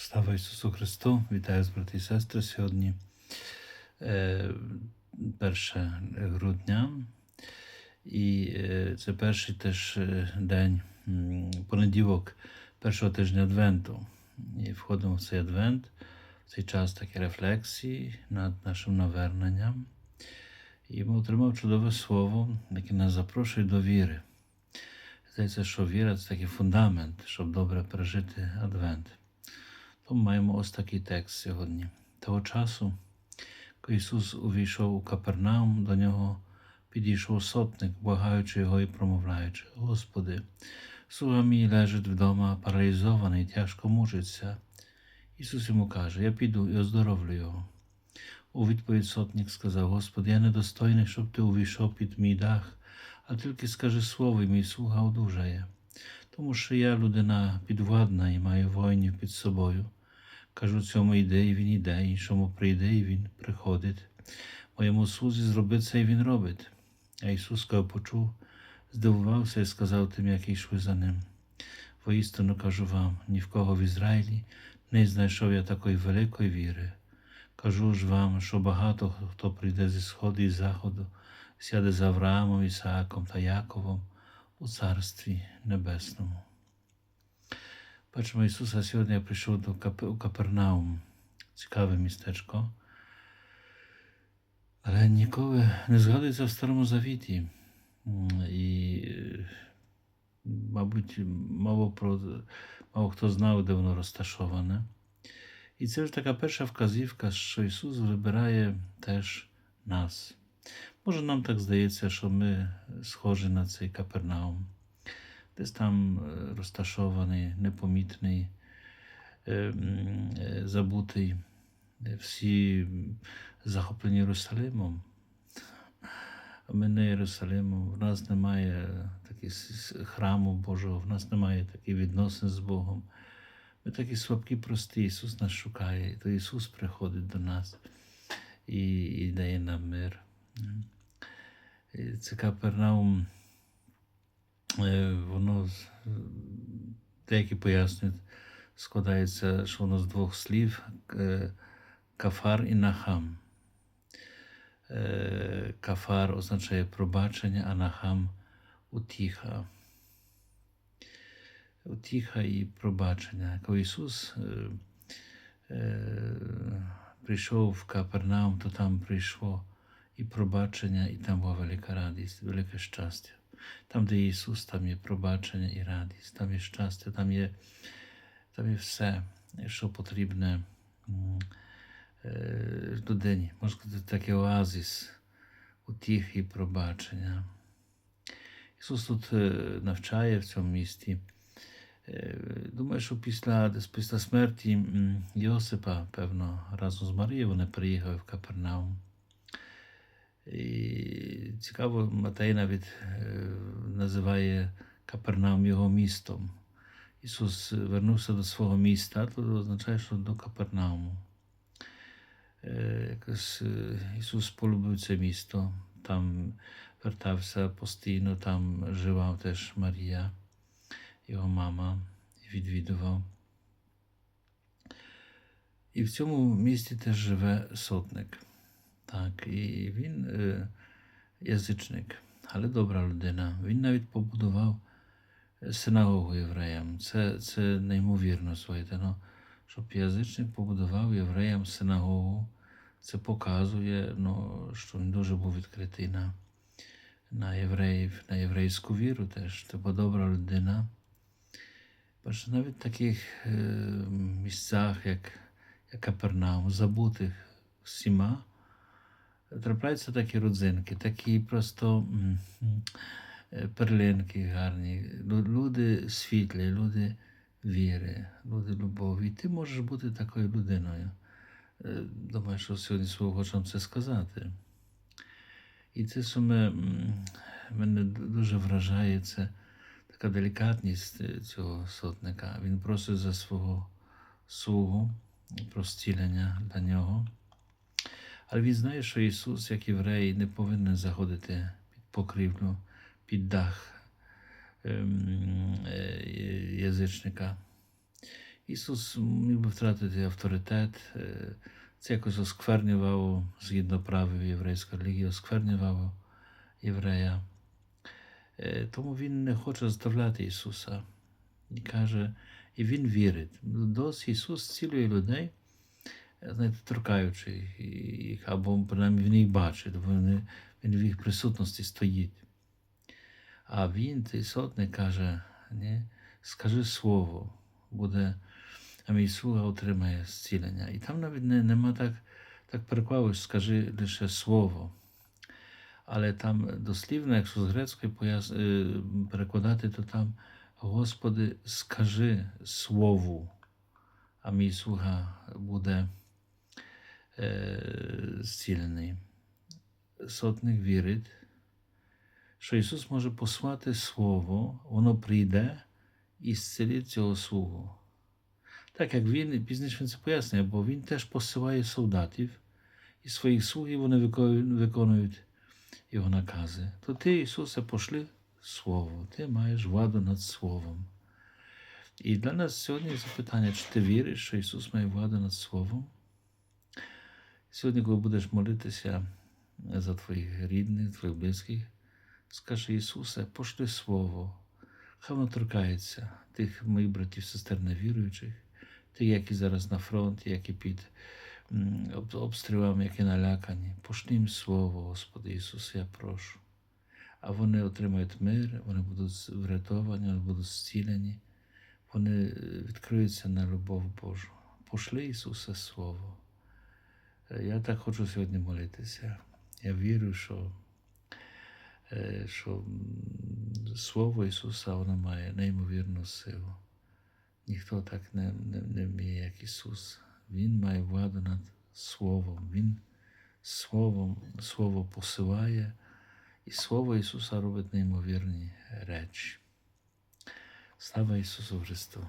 Слава Ісусу Христу! Вітаю з брати і сестри. Сьогодні е, 1 грудня, і е, це перший теж е, день, понеділок першого тижня Адвенту. І входимо в цей Адвент, в цей час такі рефлексії над нашим наверненням. І ми отримав чудове слово, яке нас запрошує до віри. Здається, що віра це такий фундамент, щоб добре пережити Адвент. Тому маємо ось такий текст сьогодні. Того часу, коли Ісус увійшов у Капернаум, до нього підійшов сотник, благаючи його і промовляючи: Господи, слуга мій лежить вдома, паралізований, тяжко мучиться. Ісус йому каже: Я піду і оздоровлю його. У відповідь сотник сказав: Господи, я недостойний, щоб ти увійшов під мій дах, а тільки скажи слово, і мій слуга одужає. Тому що я людина підвладна і маю воїнів під собою. Кажу цьому йде, і він іде, іншому прийде, і він приходить. Моєму слузі зроби це, і він робить. А Ісус, коли почув, здивувався і сказав тим, які йшли за ним. Воістину кажу вам, ні в кого в Ізраїлі не знайшов я такої великої віри. Кажу ж вам, що багато хто прийде зі сходу і заходу, сяде з Авраамом, Ісааком та Яковом у Царстві Небесному. Бачимо, Ісуса сьогодні прийшов до Кап... Капернаум. Цікаве містечко. Але ніколи не згадується в Старому Завіті. І, мабуть, мало, про... мало хто знав, де воно розташоване. І це ж така перша вказівка, що Ісус вибирає теж нас. Може, нам так здається, що ми схожі на цей Капернаум десь там е, розташований, непомітний, е, е, забутий, всі захоплені Єрусалимом. Ми не Єрусалимом, в нас немає таких храму Божого, в нас немає таких відносин з Богом. Ми такі слабкі, прості. Ісус нас шукає, то Ісус приходить до нас і, і дає нам мир. І Це Капернаум. Е, воно деякі пояснюють, складається, що воно з двох слів е, кафар і нахам. Е, Кафар означає пробачення, а нахам утіха. Утіха і пробачення. Коли Ісус е, е, прийшов в Капернаум, то там прийшло і пробачення, і там була велика радість, велике щастя. Там, де Ісус, там є пробачення і радість, там є щастя, там є, там є все, що потрібне м, е, людині. Можна сказати, такий оазис утіхи і пробачення. Ісус тут навчає в цьому місті. Думаю, що після, десь після смерті Йосипа, певно, разом з Марією вони приїхали в Капернаум. І цікаво, Матей навіть називає Капернаум його містом. Ісус вернувся до свого міста, то означає, що до Капернауму. Е, Якось е, Ісус полюбив це місто, там вертався постійно, там жила теж Марія, його мама, і відвідував. І в цьому місті теж живе сотник. Так, і він е, язичник, але добра людина. Він навіть побудував синагогу євреям. Це, це неймовірно, слухайте, ну, щоб язичник побудував євреям синагогу. Це показує, ну, що він дуже був відкритий на, на євреїв, на єврейську віру теж. Була добра людина. Бачите, навіть в таких е, місцях, як, як Капернаум, забутих всіма, трапляються такі родзинки, такі просто е, перлинки гарні, люди світлі, люди віри, люди любові. І ти можеш бути такою людиною. Е, Думаю, що сьогодні свого хочу це сказати. І це, що мене дуже вражає, це така делікатність е, цього сотника. Він просить за свого слугу про зцілення для нього. Але він знає, що Ісус, як єврей, не повинен заходити під покрівлю, під дах ем, е, язичника. Ісус міг би втратити авторитет. е, Це якось осквернювало згідно правил єврейської релігії, осквернювало єврея. Е, Тому він не хоче заставляти Ісуса. І каже, і він вірить. Досі Ісус цілює людей, знаєте, торкаючи їх, або принаймні він їх бачить, бо вони, він в їх присутності стоїть. А він, цей сотник, каже, ні, скажи слово, буде, а мій слуга отримає зцілення. І там навіть не, нема так, так що скажи лише слово. Але там дослівно, якщо з грецької пояс... е, перекладати, то там Господи, скажи слову, а мій слуга буде е, зцілений. Сотник вірить, що Ісус може послати Слово, воно прийде і зцілить цього слугу. Так як він, пізніше це пояснює, бо він теж посилає солдатів і своїх слуг, і вони виконують його накази. То ти, Ісусе, пошли Слово, ти маєш владу над Словом. І для нас сьогодні запитання, чи ти віриш, що Ісус має владу над Словом? Сьогодні, коли будеш молитися за твоїх рідних, твоїх близьких, скажи Ісусе, пошли Слово. Хай воно торкається тих моїх братів, сестер невіруючих, тих, які зараз на фронті, які під обстрілами, які налякані. Пошли їм Слово, Господи Ісусе, я прошу. А вони отримають мир, вони будуть врятовані, вони будуть зцілені, вони е, відкриються на любов Божу. Пошли Ісусе Слово. Я так хочу сьогодні молитися. Я вірю, що, е, що Слово Ісуса воно має неймовірну силу. Ніхто так не, не, не вміє, як Ісус. Він має владу над Словом. Він Словом, Слово посилає, і Слово Ісуса робить неймовірні речі. Слава Ісусу Христу!